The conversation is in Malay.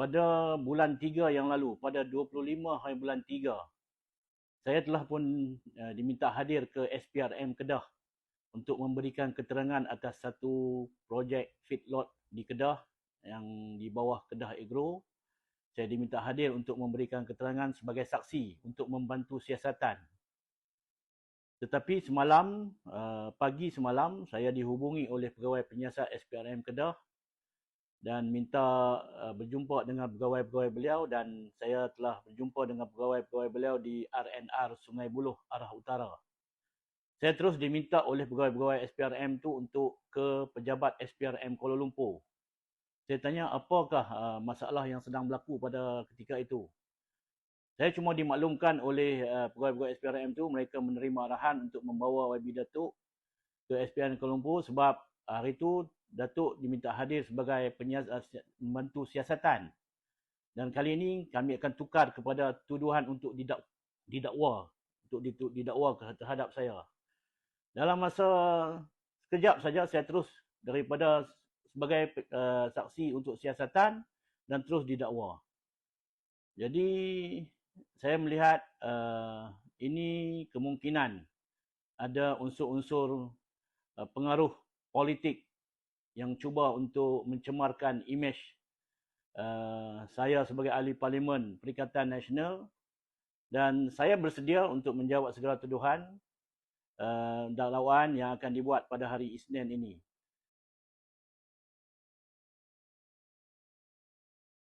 pada bulan 3 yang lalu, pada 25 hari bulan 3, saya telah pun uh, diminta hadir ke SPRM Kedah untuk memberikan keterangan atas satu projek feedlot di Kedah yang di bawah Kedah Agro. Saya diminta hadir untuk memberikan keterangan sebagai saksi untuk membantu siasatan. Tetapi semalam, uh, pagi semalam, saya dihubungi oleh pegawai penyiasat SPRM Kedah dan minta uh, berjumpa dengan pegawai-pegawai beliau dan saya telah berjumpa dengan pegawai-pegawai beliau di RNR Sungai Buloh arah utara. Saya terus diminta oleh pegawai-pegawai SPRM tu untuk ke pejabat SPRM Kuala Lumpur. Saya tanya apakah uh, masalah yang sedang berlaku pada ketika itu. Saya cuma dimaklumkan oleh uh, pegawai-pegawai SPRM tu mereka menerima arahan untuk membawa YB Datuk ke SPRM Kuala Lumpur sebab hari itu Datuk diminta hadir sebagai penyias, membantu siasatan. Dan kali ini kami akan tukar kepada tuduhan untuk didak, didakwa. Untuk didakwa terhadap saya. Dalam masa sekejap saja saya terus daripada sebagai uh, saksi untuk siasatan dan terus didakwa. Jadi saya melihat uh, ini kemungkinan ada unsur-unsur uh, pengaruh politik yang cuba untuk mencemarkan imej uh, saya sebagai ahli parlimen Perikatan Nasional dan saya bersedia untuk menjawab segala tuduhan uh, dakwaan yang akan dibuat pada hari Isnin ini.